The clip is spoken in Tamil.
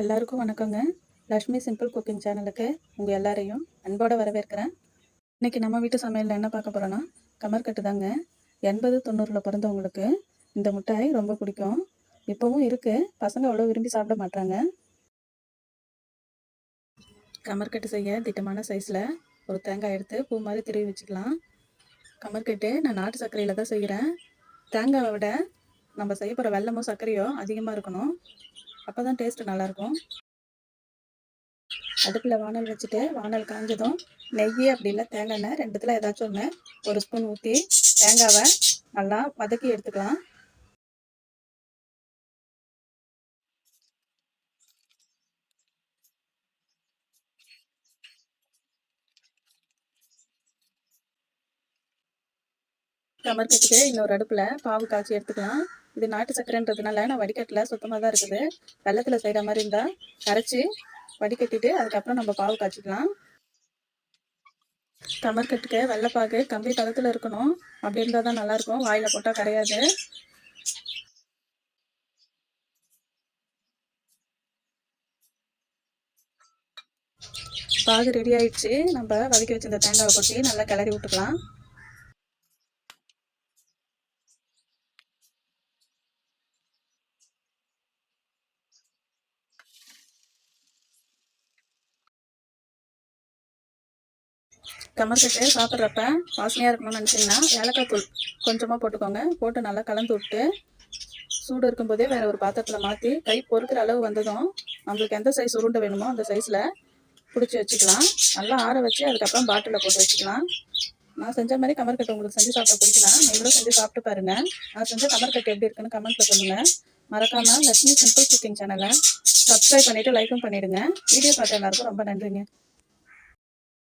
எல்லாருக்கும் வணக்கங்க. லக்ஷ்மி சிம்பிள் குக்கிங் சேனலுக்கு உங்கள் எல்லாரையும் அன்போடு வரவேற்கிறேன். இன்னைக்கு நம்ம வீட்டு சமையலில் என்ன பார்க்க போகிறோன்னா கமர்கட்டு தாங்க. எண்பது தொண்ணூறில் பிறந்தவங்களுக்கு இந்த மிட்டாய் ரொம்ப பிடிக்கும். இப்போவும் இருக்குது பசங்க அவ்வளோ விரும்பி சாப்பிட மாட்டாங்க கமர்கட்டு செய்ய திட்டமான சைஸில் ஒரு தேங்காய் எடுத்து பூ மாதிரி திருவி வச்சுக்கலாம். கமர்கட்டு நான் நாட்டு சர்க்கரையில் தான் செய்கிறேன் தேங்காவை விட நம்ம செய்ய போகிற வெள்ளமோ சர்க்கரையோ அதிகமாக இருக்கணும். அப்போ தான் டேஸ்ட்டு நல்லாயிருக்கும். அடுப்பில் வானல் வச்சுட்டு வானல் காஞ்சதும் நெய் அப்படி இல்லை தேங்காய் எண்ணெய் ரெண்டுத்தில் ஏதாச்சும் ஒன்று ஒரு ஸ்பூன் ஊற்றி தேங்காவை நல்லா வதக்கி எடுத்துக்கலாம். கமர்க்கட்டுக்கு இன்னொரு அடுப்பில் பாவு காய்ச்சி எடுத்துக்கலாம். இது நாட்டு சக்கரைன்றதுனால நான் வடிகட்டில் சுத்தமாக தான் இருக்குது. வெள்ளத்தில் செய்கிற மாதிரி இருந்தால் கரைச்சி வடிகட்டிட்டு அதுக்கப்புறம் நம்ம பாவு காய்ச்சிக்கலாம். கமர்கட்டுக்கு வெள்ளைப்பாகு கம்பி தளத்தில் இருக்கணும். அப்படி இருந்தால் தான் நல்லாயிருக்கும். வாயில் போட்டால் கிடையாது பாகு ரெடி ஆயிடுச்சு. நம்ம வதக்கி வச்சிருந்த தேங்காவை கொட்டி நல்லா கிளறி விட்டுக்கலாம். கமர்கட்டு சாப்பிட்றப்ப வாசனையாக இருக்கணும்னு நினச்சிங்கன்னா ஏலக்காய் தூள் கொஞ்சமாக போட்டுக்கோங்க. போட்டு நல்லா கலந்து விட்டு சூடு இருக்கும்போதே வேறு ஒரு பாத்திரத்தில் மாற்றி கை பொறுக்கிற அளவு வந்ததும் நம்மளுக்கு எந்த சைஸ் உருண்டை வேணுமோ அந்த சைஸில் பிடிச்சி வச்சுக்கலாம். நல்லா ஆற வச்சு அதுக்கப்புறம் பாட்டிலில் போட்டு வச்சுக்கலாம். நான் செஞ்ச மாதிரி கமர்கட்டு உங்களுக்கு செஞ்சு சாப்பிட பிடிக்கலாம் நீங்களும் செஞ்சு சாப்பிட்டு பாருங்கள் நான் செஞ்ச கமர்கட்டு எப்படி இருக்குன்னு கமெண்ட்டில் சொல்லுங்கள் மறக்காமல் லட்சுமி சிம்பிள் குக்கிங் சேனலை சப்ஸ்கிரைப் பண்ணிவிட்டு லைக்கும் பண்ணிவிடுங்க வீடியோ பார்த்த எல்லாருக்கும் ரொம்ப நன்றிங்க.